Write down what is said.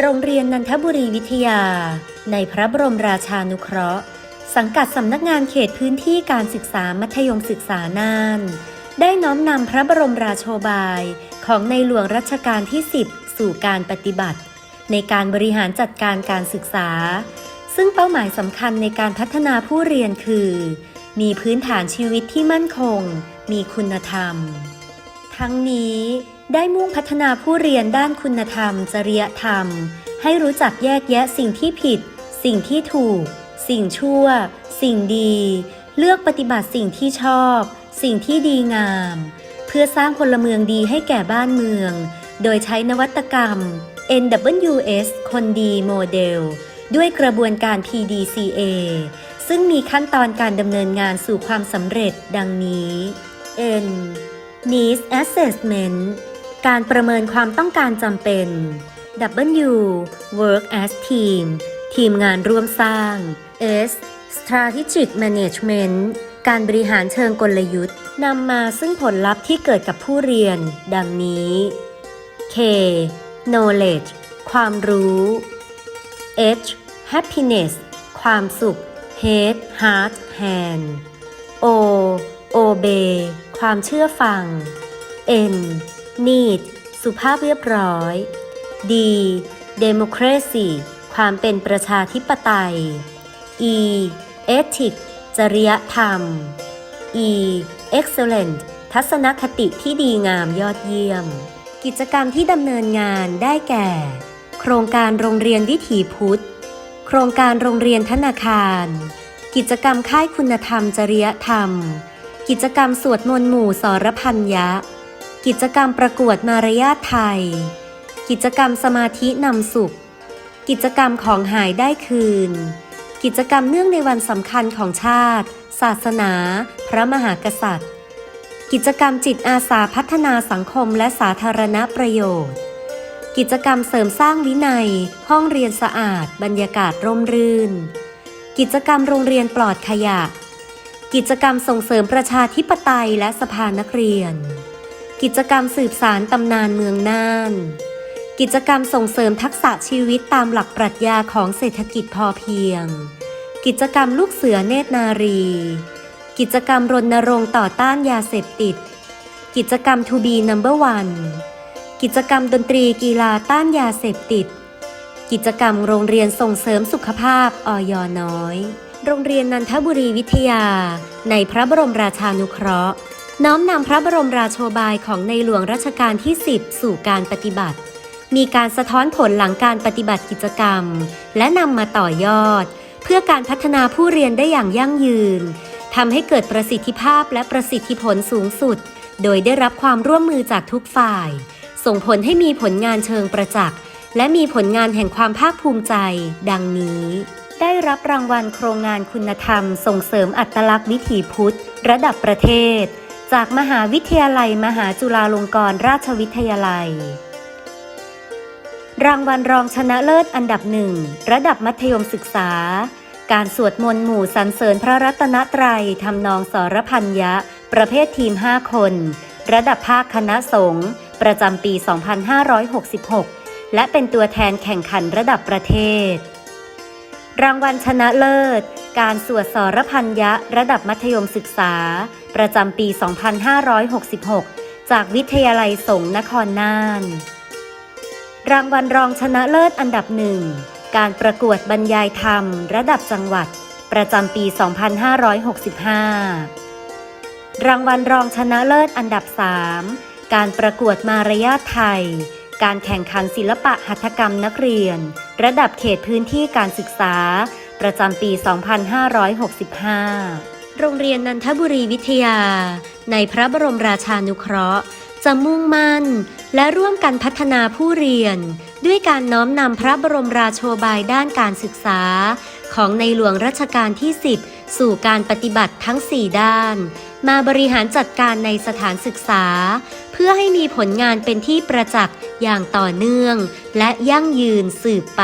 โรงเรียนนันทบุรีวิทยา ในพระบรมราชานุเคราะห์ สังกัดสำนักงานเขตพื้นที่การศึกษามัธยมศึกษาน่าน ได้น้อมนำพระบรมราโชบาย ของในหลวงรัชกาลที่ 10 สู่การปฏิบัติ ในการบริหารจัดการการศึกษา ซึ่งเป้าหมายสำคัญในการพัฒนาผู้เรียนคือ มีพื้นฐานชีวิตที่มั่นคง มีคุณธรรม ทั้งนี้ ได้มุ่งพัฒนาผู้เรียนด้านคุณธรรม จริยธรรม ให้รู้จักแยกแยะสิ่งที่ผิด สิ่งที่ถูก สิ่งชั่ว สิ่งดี เลือกปฏิบัติสิ่งที่ชอบ สิ่งที่ดีงาม เพื่อสร้างพลเมืองดีให้แก่บ้านเมือง โดยใช้นวัตกรรม NWS คนดีโมเดล ด้วยกระบวนการ PDCA ซึ่งมีขั้นตอนการดำเนินงานสู่ความสำเร็จดังนี้ N Needs Assessment การประเมินความต้องการจำเป็น W Work as Team ทีมงานร่วมสร้าง S Strategic Management การบริหารเชิงกลยุทธ์นำมาซึ่งผลลัพธ์ที่เกิดกับผู้เรียน ดังนี้ K Knowledge ความรู้ H Happiness ความสุข Head Heart Hand O Obey ความเชื่อฟัง N Need สุภาพเรียบร้อย D Democracy ความเป็นประชาธิปไตย E Ethic จริยธรรม E Excellent ทัศนคติที่ดีงามยอดเยี่ยม กิจกรรมที่ดำเนินงานได้แก่ โครงการโรงเรียนวิถีพุทธ โครงการโรงเรียนธนาคาร กิจกรรมค่ายคุณธรรมจริยธรรม กิจกรรมสวดมนต์หมู่สรพันยะ กิจกรรมประกวดมารยาทไทย กิจกรรมสมาธินำสุข กิจกรรมของหายได้คืน กิจกรรมเนื่องในวันสำคัญของชาติ ศาสนา พระมหากษัตริย์ กิจกรรมจิตอาสาพัฒนาสังคมและสาธารณประโยชน์ กิจกรรมเสริมสร้างวินัย ห้องเรียนสะอาด บรรยากาศร่มรื่น กิจกรรมโรงเรียนปลอดขยะ กิจกรรมส่งเสริมประชาธิปไตยและสภานักเรียน กิจกรรมสืบสารตำนานเมืองน่าน กิจกรรมส่งเสริมทักษะชีวิตตามหลักปรัชญาของเศรษฐกิจพอเพียง กิจกรรมลูกเสือเนตรนารี กิจกรรมรณรงค์ต่อต้านยาเสพติด กิจกรรม To be number one กิจกรรมดนตรีกีฬาต้านยาเสพติด กิจกรรมโรงเรียนส่งเสริมสุขภาพอยน้อย โรงเรียนนันทบุรีวิทยา ในพระบรมราชานุเคราะห์ น้อมนำพระบรมราโชบายของในหลวงรัชกาลที่ 10 สู่การปฏิบัติ มีการสะท้อนผลหลังการปฏิบัติกิจกรรม และนำมาต่อยอด เพื่อการพัฒนาผู้เรียนได้อย่างยั่งยืนทำให้เกิดประสิทธิภาพและประสิทธิผลสูงสุด โดยได้รับความร่วมมือจากทุกฝ่าย ส่งผลให้มีผลงานเชิงประจักษ์และมีผลงานแห่งความภาคภูมิใจ ดังนี้ ได้รับรางวัลโครงงานคุณธรรม ส่งเสริมอัตลักษณ์วิถีพุทธ ระดับประเทศ จากมหาวิทยาลัยมหาจุฬาลงกรณราชวิทยาลัย รางวัลรองชนะเลิศอันดับหนึ่งระดับมัธยมศึกษา การสวดมนต์หมู่สรรเสริญพระรัตนตรัยทำนองสรพันยะ ประเภททีม 5 คน ระดับภาคคณะสงฆ์ประจำปี 2566 และเป็นตัวแทนแข่งขันระดับประเทศ รางวัลชนะเลิศ การสวดสรพันยะระดับมัธยมศึกษา ประจำปี 2566 จากวิทยาลัยสงนครน่าน รางวัลรองชนะเลิศอันดับหนึ่ง การประกวดบรรยายธรรม ระดับจังหวัด ประจำปี 2565 รางวัลรองชนะเลิศอันดับ 3 การประกวดมารยาทไทย การแข่งขันศิลปะหัตถกรรมนักเรียน ระดับเขตพื้นที่การศึกษา ประจำปี 2565 โรงเรียนนันทบุรีวิทยา ในพระบรมราชานุเคราะห์ จะมุ่งมั่น และร่วมกันพัฒนาผู้เรียน ด้วยการน้อมนำพระบรมราโชบายด้านการศึกษา ของในหลวงรัชกาลที่ 10 สู่การปฏิบัติทั้ง 4 ด้าน มาบริหารจัดการในสถานศึกษา เพื่อให้มีผลงานเป็นที่ประจักษ์อย่างต่อเนื่อง และยั่งยืนสืบไป